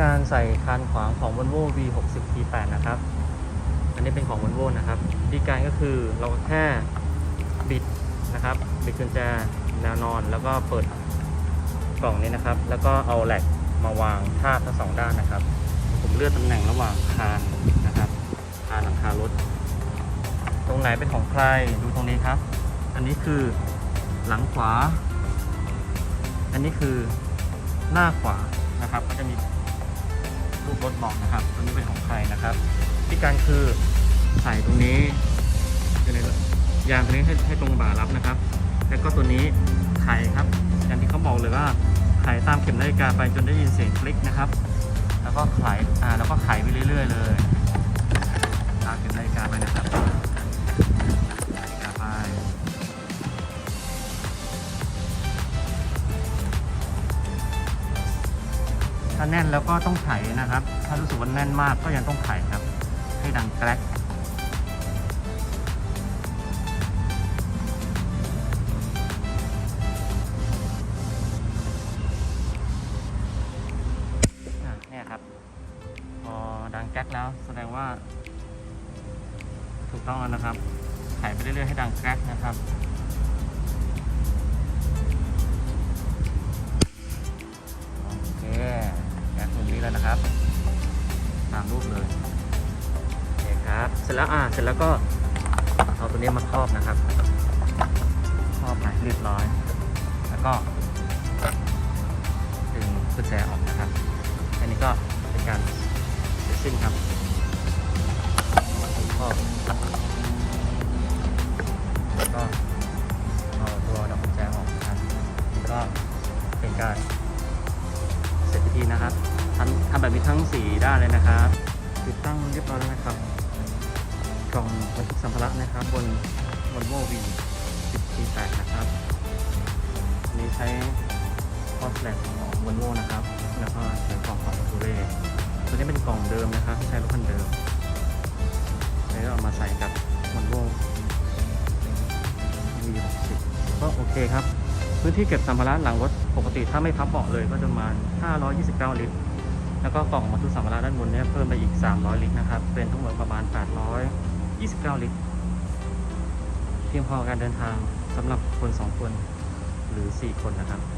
การใส่คานขวางของ Volvo V60 T8 นะครับ อันนี้เป็นของ Volvo นะครับวิธีการก็คือเราแค่บิดนะครับบิดกุญแจแนวนอน แล้วก็เปิดกล่องนี้นะครับ แล้วก็เอาแหลกมาวางทาบทั้งสองด้านนะครับ ผมเลือกตำแหน่งระหว่างคานนะครับคานหลังคารถ ตรงไหนเป็นของใครดูตรงนี้ครับ อันนี้คือหลังขวา อันนี้คือหน้าขวานะครับ ก็จะมี รถบอกนะครับตัวนี้เป็นของใครนะครับที่การคือใส่ตรงนี้อยู่ในยางตัวนี้ให้ให้ตรงบ่ารับนะครับ แล้วก็ตัวนี้ไขครับอย่างที่เขาบอกเลยว่าไขตามเข็มนาฬิกาไปจนได้ยินเสียงคลิกนะครับ แล้วก็ไขอ่าแล้วก็ไขไปเรื่อย ๆ เลย ตามเข็มนาฬิกาไปนะครับ ถ้าแน่นแล้วก็ต้องไขนะครับ ถ้ารู้สึกว่าแน่นมากก็ยังต้องไขครับ ให้ดังแกรกเนี่ยครับ พอดังแก๊กแล้วแสดงว่า ถูกต้องแล้วนะครับไขไปเรื่อยๆให้ดังแกรกนะครับ เลยโอเคครับ เสร็จแล้วอ่าเสร็จแล้วก็เอาตัวนี้มาครอบนะครับครอบไปเรียบร้อย แล้วก็ดึงกุญแจออกนะครับ อันนี้ก็เป็นการเสร็จสิ้นครับครอบแล้วก็เอาตัวดอกกุญแจออกนะครับนี่ก็เป็นการเสร็จพิธีนะครับทำทำแบบนี้ทั้ง 4 ด้านเลยนะครับ ติดตั้งเรียบร้อยแล้วนะครับ กล่องบรรทุกสัมภาระนะครับ บนบนโมวี10 T8 นะครับอันนี้ใช้คอสแลกของวอลโวนะครับ แล้วก็ใช้กล่องของทูเร่ตัวนี้เป็นกล่องเดิมนะครับที่ใช้รถคันเดิมแล้วก็เอามาใส่กับวอลโว V60 ก็โอเคครับ พื้นที่เก็บสัมภาระหลังรถปกติถ้าไม่พับเบาะเลยก็จะประมาณ529 ลิตร แล้วก็กล่องบรรทุกสัมภาระด้านบนเนี่ยเพิ่มไปอีก 300 ลิตรนะครับ เป็นทั้งหมดประมาณ 829 ลิตร เพียงพอการเดินทางสำหรับคน 2 คนหรือ 4 คนนะครับโอเคครับ